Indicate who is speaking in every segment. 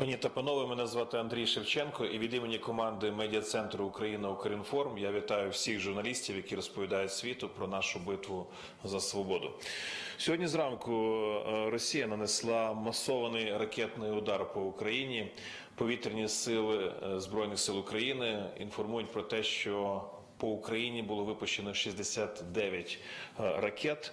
Speaker 1: Пані та панове, мене звати Андрій Шевченко, і від імені команди медіа центру Україна Укрінформ я вітаю всіх журналістів, які розповідають світу про нашу битву за свободу. Сьогодні зранку е, Росія нанесла масований ракетний удар по Україні. Повітряні сили е, збройних сил України інформують про те, що по Україні було випущено 69 е, ракет.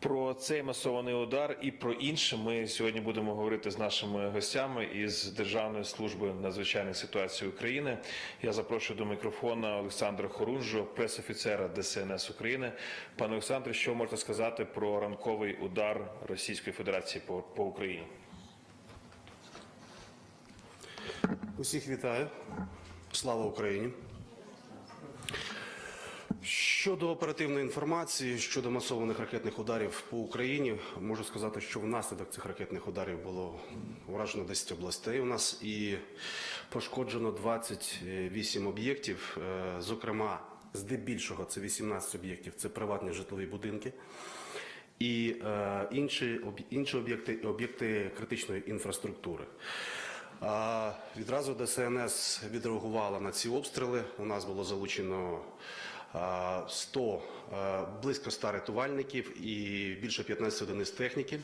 Speaker 1: Про цей масований удар і про інше ми сьогодні будемо говорити з нашими гостями із Державної служби надзвичайних ситуацій України. Я запрошую до мікрофона Олександра Хорунжу, пресофіцера ДСНС України. Пане Олександре, що можете сказати про ранковий удар Російської Федерації по, по Україні?
Speaker 2: Усіх вітаю. Слава Україні. Щодо оперативної інформації щодо масованих ракетних ударів по Україні, можу сказати, що внаслідок цих ракетних ударів було вражено 10 областей у нас і пошкоджено 28 об'єктів. Е, Зокрема, здебільшого це 18 об'єктів, це приватні житлові будинки. І е, інші, інші об'єкти, об'єкти критичної інфраструктури. А, Відразу ДСНС відреагувала на ці обстріли. У нас було залучено 100, близько 100 рятувальників і більше 15 одиниць техніки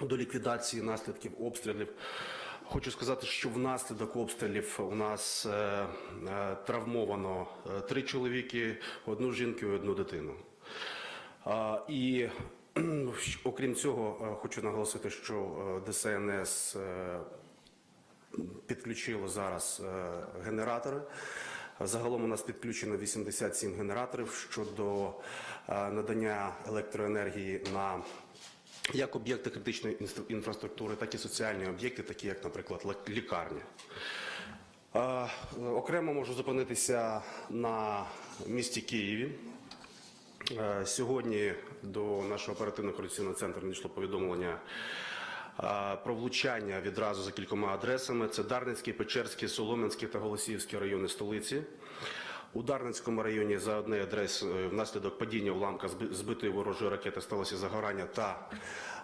Speaker 2: до ліквідації наслідків обстрілів. Хочу сказати, що внаслідок обстрілів у нас е, е, травмовано е, три чоловіки, одну жінку і одну дитину. І окрім цього, хочу наголосити, що ДСНС підключило зараз генератори. Загалом у нас підключено 87 генераторів щодо е, надання електроенергії на як об'єкти критичної інфраструктури, так і соціальні об'єкти, такі як, наприклад, лікарні. Е, Окремо можу зупинитися на місті Києві. Е, Сьогодні до нашого оперативно-координаційного центру надійшло повідомлення про влучання відразу за кількома адресами. Це Дарницький, Печерський, Солом'янський та Голосіївський райони столиці. У Дарницькому районі за однією адресою внаслідок падіння уламка зби- збитої ворожої ракети сталося загорання та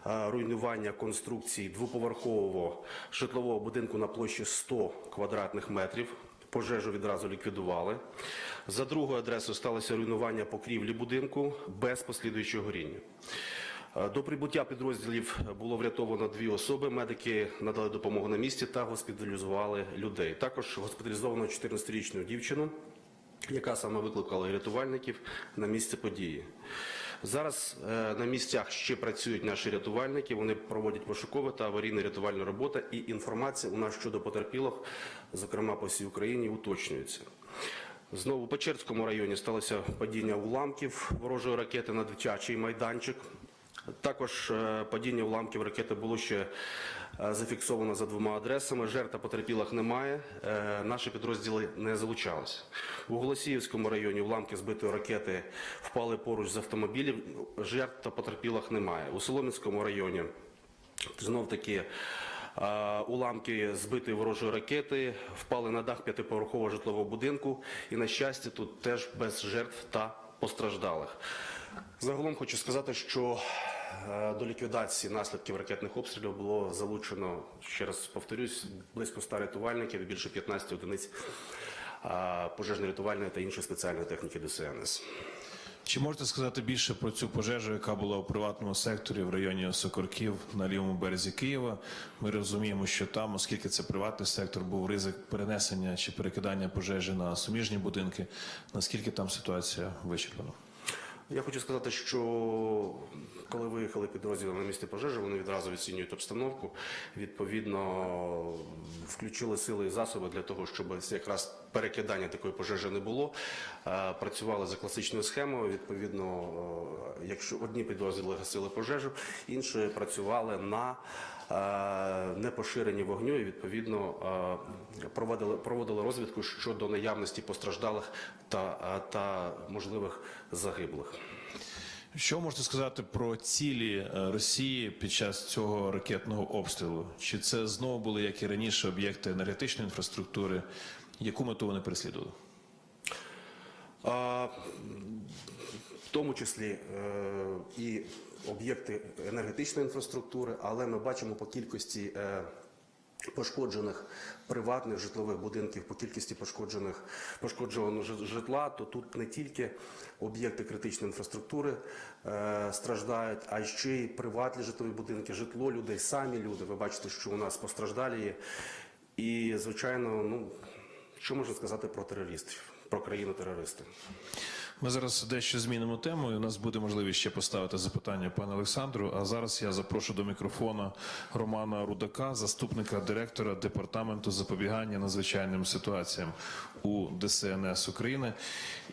Speaker 2: е, руйнування конструкції двоповерхового житлового будинку на площі 100 квадратних метрів. Пожежу відразу ліквідували. За другою адресою сталося руйнування покрівлі будинку без послідуючого горіння. Е, До прибуття підрозділів було врятовано дві особи. Медики надали допомогу на місці та госпіталізували людей. Також госпіталізовано 14-річну дівчину, яка саме викликала рятувальників на місце події. Зараз е, на місцях ще працюють наші рятувальники. Вони проводять пошукову та аварійну рятувальну роботу. І інформація у нас щодо потерпілих, зокрема по всій Україні, уточнюється. Знову у Печерському районі сталося падіння уламків ворожої ракети на дитячий майданчик. Також е, падіння уламків ракети було ще е, зафіксовано за двома адресами. Жертв та потерпілих немає. Е, Наші підрозділи не залучалися. У Голосіївському районі уламки збитої ракети впали поруч з автомобілів. Жертв та потерпілих немає. У Солом'янському районі знов таки. Уламки збитої ворожої ракети впали на дах п'ятиповерхового житлового будинку, і на щастя, тут теж без жертв та постраждалих. Загалом хочу сказати, що до ліквідації наслідків ракетних обстрілів було залучено, ще раз повторюсь, близько 100 рятувальників і більше 15 одиниць е, пожежно-рятувальної та іншої спеціальної техніки ДСНС.
Speaker 1: Чи можете сказати більше про цю пожежу, яка була у приватному секторі в районі Сокорків на лівому березі Києва? Ми розуміємо, що там, оскільки це приватний сектор, був ризик перенесення чи перекидання пожежі на суміжні будинки. Наскільки там ситуація вичерпана?
Speaker 2: Я хочу сказати, що коли виїхали підрозділи на місце пожежі, вони відразу відцінюють обстановку. Відповідно, включили сили і засоби для того, щоб якраз перекидання такої пожежі не було. Е, Працювали за класичною схемою. Відповідно, е, якщо одні підрозділи гасили пожежу, інші працювали на е, непоширенні вогню і відповідно е, проводили, проводили розвідку щодо наявності постраждалих та, е, та можливих загиблих.
Speaker 1: Що можете сказати про цілі Росії під час цього ракетного обстрілу? Чи це знову були, як і раніше, об'єкти енергетичної інфраструктури? Яку мету вони переслідували?
Speaker 2: А, в тому числі е, і об'єкти енергетичної інфраструктури, але ми бачимо по кількості е, пошкоджених приватних житлових будинків по кількості пошкоджених пошкодженого житла, то тут не тільки об'єкти критичної інфраструктури е, страждають, а ще й приватні житлові будинки, житло людей, самі люди. Ви бачите, що у нас постраждалі є. І, звичайно, ну що можна сказати про терористів, про країну терористів.
Speaker 1: Ми зараз дещо змінимо тему. і У нас буде можливість ще поставити запитання пану Олександру. А зараз я запрошу до мікрофона Романа Рудака, заступника директора департаменту запобігання надзвичайним ситуаціям у ДСНС України.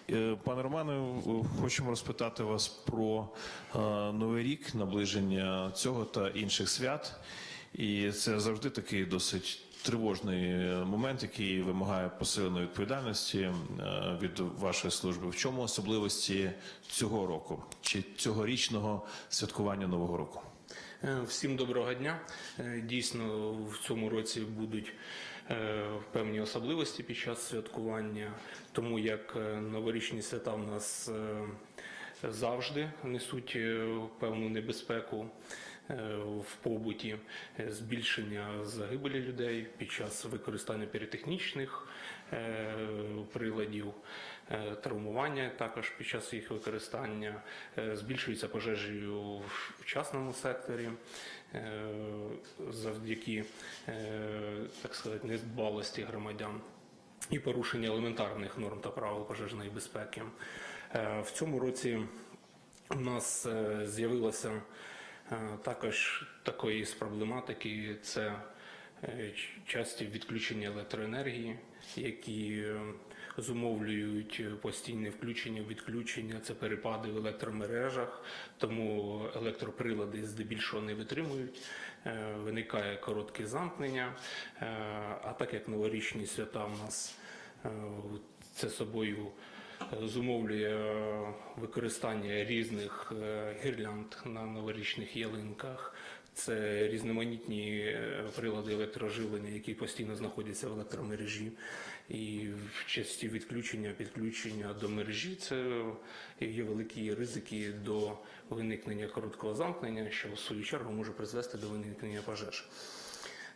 Speaker 1: Е, Пане Романе, е, хочемо розпитати вас про е, новий рік, наближення цього та інших свят. І це завжди такий досить тривожний момент, який вимагає посиленої відповідальності е, від вашої служби. В чому особливості цього року чи цьогорічного святкування нового року?
Speaker 3: Е, Всім доброго дня. Е, Дійсно, в цьому році будуть певні особливості під час святкування, тому як новорічні свята в нас завжди несуть певну небезпеку в побуті, е, збільшення загибелі людей під час використання піротехнічних е, приладів, е, травмування також під час їх використання, е, збільшуються пожежі в частному секторі е, завдяки е, так сказати, недбалості громадян і порушення елементарних норм та правил пожежної безпеки. Е, В цьому році у нас е, з'явилося е, також такої з проблематики. Це е, часті відключення електроенергії, які е, зумовлюють постійне включення, відключення, це перепади в електромережах, тому електроприлади здебільшого не витримують. Е, Виникає коротке замкнення. Е, А так як новорічні свята у нас е, це собою е, зумовлює е, використання різних е, гірлянд на новорічних ялинках. Це різноманітні е, прилади електроживлення, які постійно знаходяться в електромережі. І в часті відключення, підключення до мережі це є великі ризики до виникнення короткого замкнення, що в свою чергу може призвести до виникнення пожеж.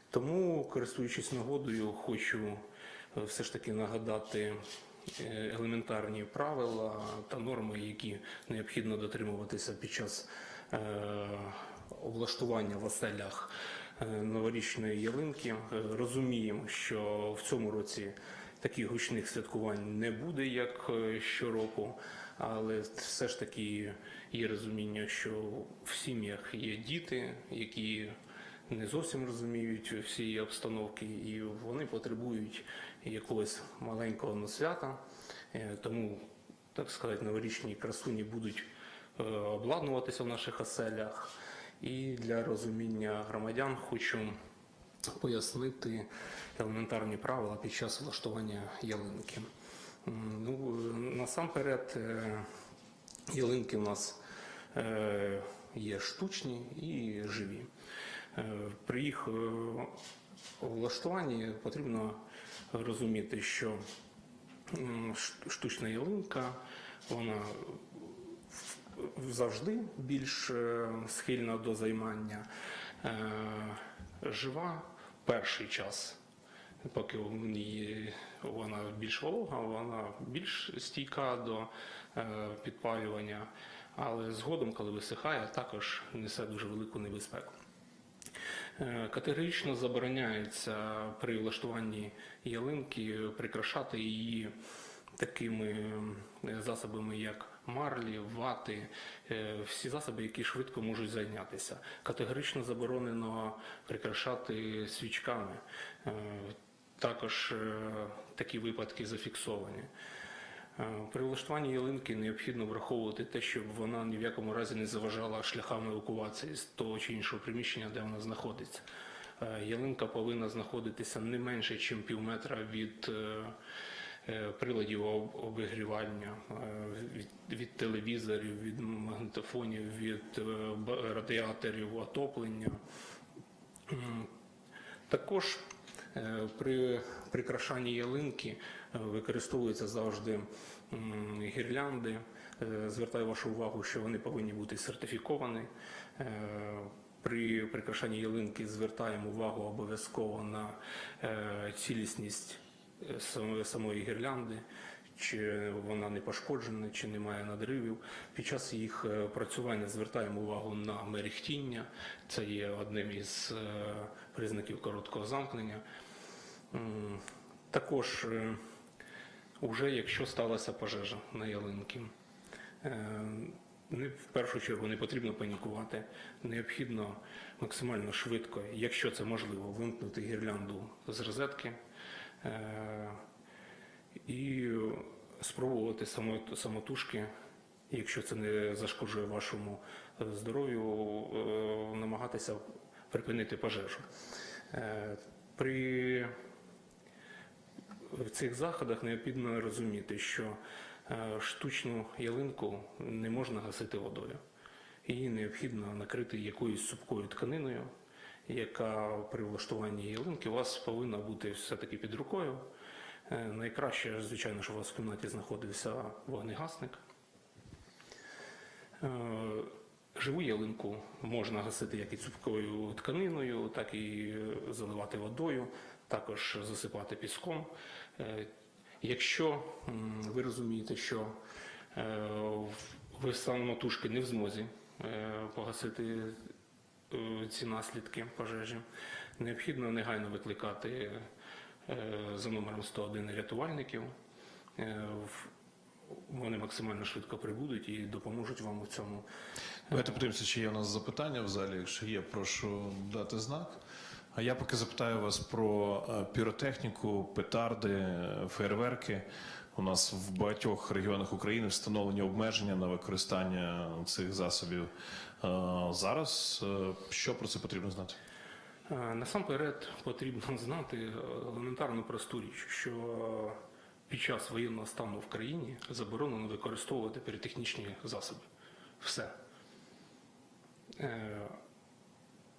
Speaker 3: Тому, користуючись нагодою, хочу все ж таки нагадати елементарні правила та норми, які необхідно дотримуватися під час е, облаштування в оселях е, новорічної ялинки. Е, Розуміємо, що в цьому році таких гучних святкувань не буде, як е, щороку, але все ж таки є розуміння, що в сім'ях є діти, які не зовсім розуміють всі обстановки, і вони потребують якогось маленького свята. Е, Тому, так сказати, новорічні красуні будуть е, обладнуватися в наших оселях. І для розуміння громадян хочу пояснити елементарні правила під час влаштування ялинки. Ну, насамперед, е, ялинки у нас є штучні і живі. Е, При їх е, влаштуванні потрібно розуміти, що штучна ялинка, вона завжди більш е, схильна до займання. Жива перший час, поки вона більш волога, вона більш стійка до підпалювання, але згодом, коли висихає, також несе дуже велику небезпеку. Е, Категорично забороняється при влаштуванні ялинки прикрашати її такими е, засобами, як марлі, вати, е, всі засоби, які швидко можуть зайнятися. Категорично заборонено прикрашати свічками. Також такі випадки зафіксовані. Е, При влаштуванні ялинки необхідно враховувати те, щоб вона ні в якому разі не заважала шляхам евакуації з того чи іншого приміщення, де вона знаходиться. Е, Ялинка повинна знаходитися не менше, ніж пів метра від е, приладів обігрівання, від, телевізорів, від магнітофонів, від радіаторів отоплення. Також при прикрашанні ялинки е, використовуються завжди гірлянди. Е, Звертаю вашу увагу, що вони повинні бути сертифіковані. Е, При прикрашанні ялинки звертаємо увагу обов'язково на е, цілісність е, самої гірлянди, чи вона не пошкоджена, чи немає надривів. Під час їх е, працювання звертаємо увагу на мерехтіння. Це є одним із е, признаків короткого замкнення. Також е, уже якщо сталася пожежа на ялинки. В першу чергу не потрібно панікувати. Необхідно максимально швидко, якщо це можливо, вимкнути гірлянду з розетки і спробувати самотужки, якщо це не зашкоджує вашому е, здоров'ю, е, намагатися припинити пожежу. Е, При в цих заходах необхідно розуміти, що штучну ялинку не можна гасити водою. Її необхідно накрити якоюсь супкою тканиною, яка при влаштуванні ялинки у вас повинна бути все-таки під рукою. Е, Найкраще, звичайно, що у вас в кімнаті знаходився вогнегасник. Е, Живу ялинку можна гасити як і цупкою тканиною, так і е, заливати водою, також засипати піском. Якщо ви розумієте, що ви самотужки не в змозі погасити ці наслідки пожежі, необхідно негайно викликати за номером 101 рятувальників. Е, Вони максимально швидко прибудуть і допоможуть вам у цьому.
Speaker 1: Давайте подивимося, чи є у нас запитання в залі. Якщо є, прошу дати знак. А я поки запитаю вас про е, піротехніку, петарди, е, фейерверки. У нас в багатьох регіонах України встановлені обмеження на використання цих засобів. Е, Зараз е, що про це потрібно знати?
Speaker 3: Насамперед потрібно знати елементарну просту річ, що під час воєнного стану в країні заборонено використовувати піротехнічні засоби. Все. Е,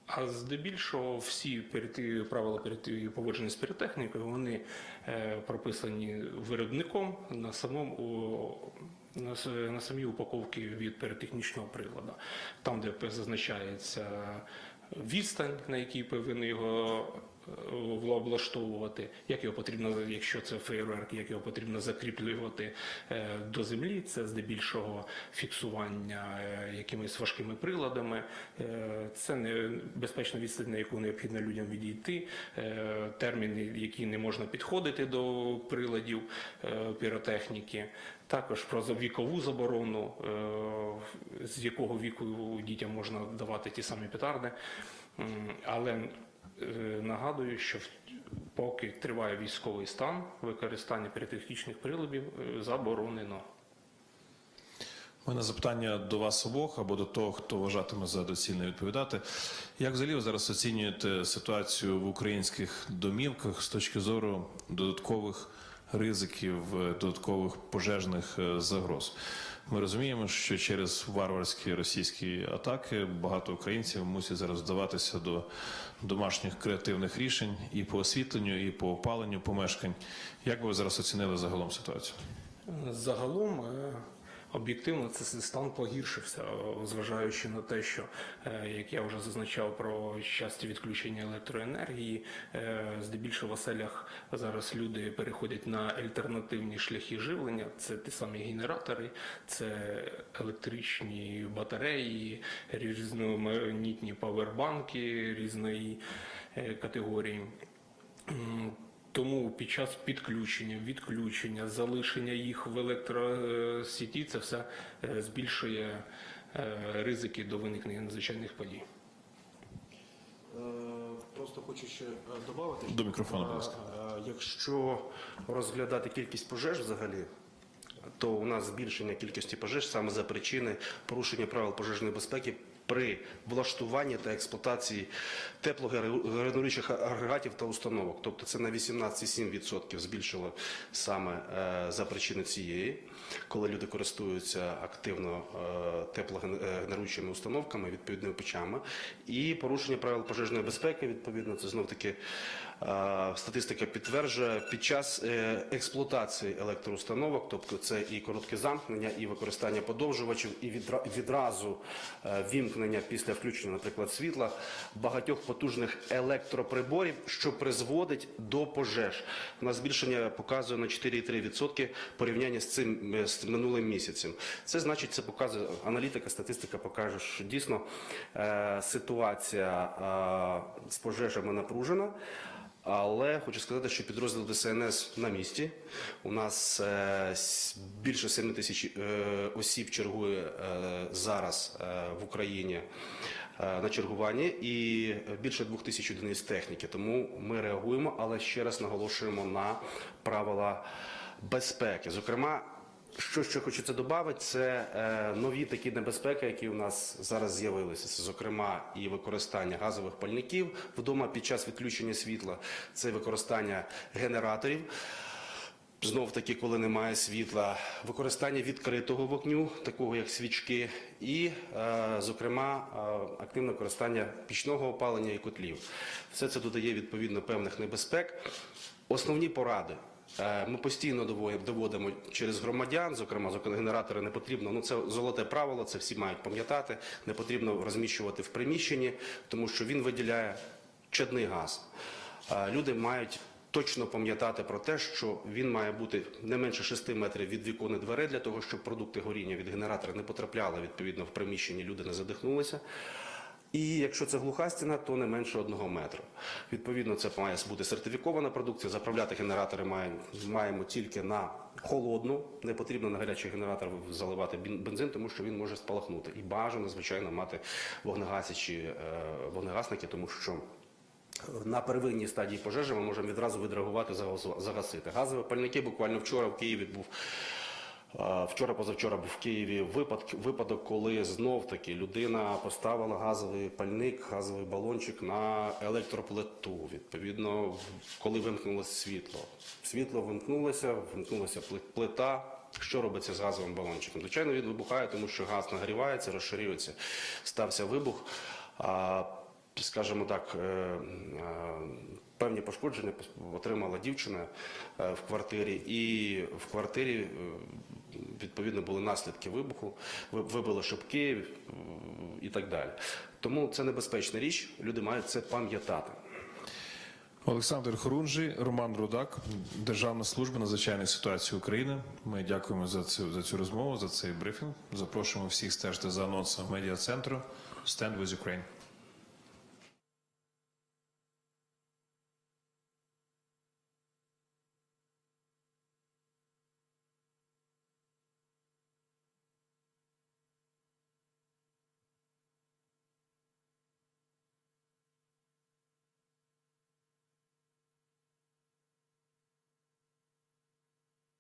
Speaker 3: А здебільшого всі правила поводження з піротехнікою вони е, прописані виробником на самому на, самій упаковці від піротехнічного приладу. Там, де зазначається відстань, на якій повинен його облаштовувати, як його потрібно, якщо це фейерверк, як його потрібно закріплювати е, до землі. Це здебільшого фіксування е, якимись важкими приладами. Е, Це не безпечна відстань, на яку необхідно людям відійти. Терміни, які не можна підходити до приладів піротехніки. Також про вікову заборону, з якого віку дітям можна давати ті самі петарди. Але нагадую, що поки триває військовий стан, використання піротехнічних приладів е, заборонено.
Speaker 1: У мене запитання до вас обох або до того, хто вважатиме за доцільне відповідати. Як взагалі ви зараз оцінюєте ситуацію в українських домівках з точки зору додаткових ризиків, е, додаткових пожежних е, загроз? Ми розуміємо, що через варварські російські атаки багато українців мусять зараз вдаватися до домашніх креативних рішень і по освітленню, і по опаленню помешкань. Як би ви зараз оцінили загалом ситуацію?
Speaker 3: Загалом е, об'єктивно це стан погіршився, зважаючи на те, що е, як я вже зазначав про часті відключення електроенергії, е, здебільшого в оселях зараз люди переходять на альтернативні шляхи живлення. Це ті самі генератори, це електричні батареї, різноманітні павербанки різної е, категорії. Тому під час підключення, відключення, залишення їх в електросіті це все е, збільшує е, ризики до виникнення надзвичайних подій.
Speaker 2: Е, Просто хочу ще додати.
Speaker 1: До мікрофону, будь ласка.
Speaker 2: Якщо розглядати кількість пожеж взагалі, то у нас збільшення кількості пожеж саме за причини порушення правил пожежної безпеки при влаштуванні та експлуатації теплогенеруючих агрегатів та установок. Тобто це на 18,7% збільшило саме е, за причини цієї, коли люди користуються активно е, теплогенеруючими установками, відповідними печами, і порушення правил пожежної безпеки, відповідно, це знов таки статистика підтверджує під час е, експлуатації електроустановок, тобто це і коротке замкнення, і використання подовжувачів, і відра- відразу е, вімкнення після включення, наприклад, світла багатьох потужних електроприборів, що призводить до пожеж. У нас збільшення показує на 4,3% порівняння з цим е, з минулим місяцем. Це значить, це показує аналітика, статистика покаже, що дійсно ситуація з пожежами напружена. Але хочу сказати, що підрозділ ДСНС на місці. У нас е, більше 7 тисяч е, осіб чергує е, зараз в Україні на чергуванні і більше двох тисяч одиниць техніки. Тому ми реагуємо, але ще раз наголошуємо на правила безпеки. Зокрема, що ще хочеться додати, це е, нові такі небезпеки, які у нас зараз з'явилися. Це, зокрема, і використання газових пальників вдома під час відключення світла, це використання генераторів. Знов таки, коли немає світла, використання відкритого вогню, такого як свічки, і, е, зокрема, е, активне використання пічного опалення і котлів. Все це додає відповідно певних небезпек. Основні поради. Е, Ми постійно доводимо- через громадян, зокрема, генератори не потрібно. Ну це золоте правило, це всі мають пам'ятати. Не потрібно розміщувати в приміщенні, тому що він виділяє чадний газ. Е, Люди мають точно пам'ятати про те, що він має бути не менше 6 метрів від вікон і дверей для того, щоб продукти горіння від генератора не потрапляли відповідно в приміщенні, люди не задихнулися. І якщо це глуха стіна, то не менше одного метру. Відповідно, це має бути сертифікована продукція. Заправляти генератори маємо, маємо тільки на холодну. Не потрібно на гарячий генератор заливати бензин, тому що він може спалахнути. І бажано, звичайно, мати вогнегасячі е, вогнегасники, тому що на первинній стадії пожежі ми можемо відразу відреагувати загасити. Газові пальники буквально вчора в Києві був. Вчора, позавчора був в Києві випадок, випадок, коли знов таки людина поставила газовий пальник, газовий балончик на електроплиту. Відповідно, коли вимкнулося світло. Світло вимкнулося, вимкнулася пли- плита. Що робиться з газовим балончиком? Звичайно, він вибухає, тому що газ нагрівається, розширюється. Стався вибух. А, скажімо так, е, е, певні пошкодження отримала дівчина е, в квартирі, і в квартирі відповідно були наслідки вибуху, ви- вибило шибки е, і так далі. Тому це небезпечна річ, люди мають це пам'ятати.
Speaker 1: Олександр Хорунжий, Роман Рудак, Державна служба надзвичайних ситуацій України. Ми дякуємо за цю за цю розмову, за цей брифінг. Запрошуємо всіх стежити за анонсом медіа центру Stand with Ukraine.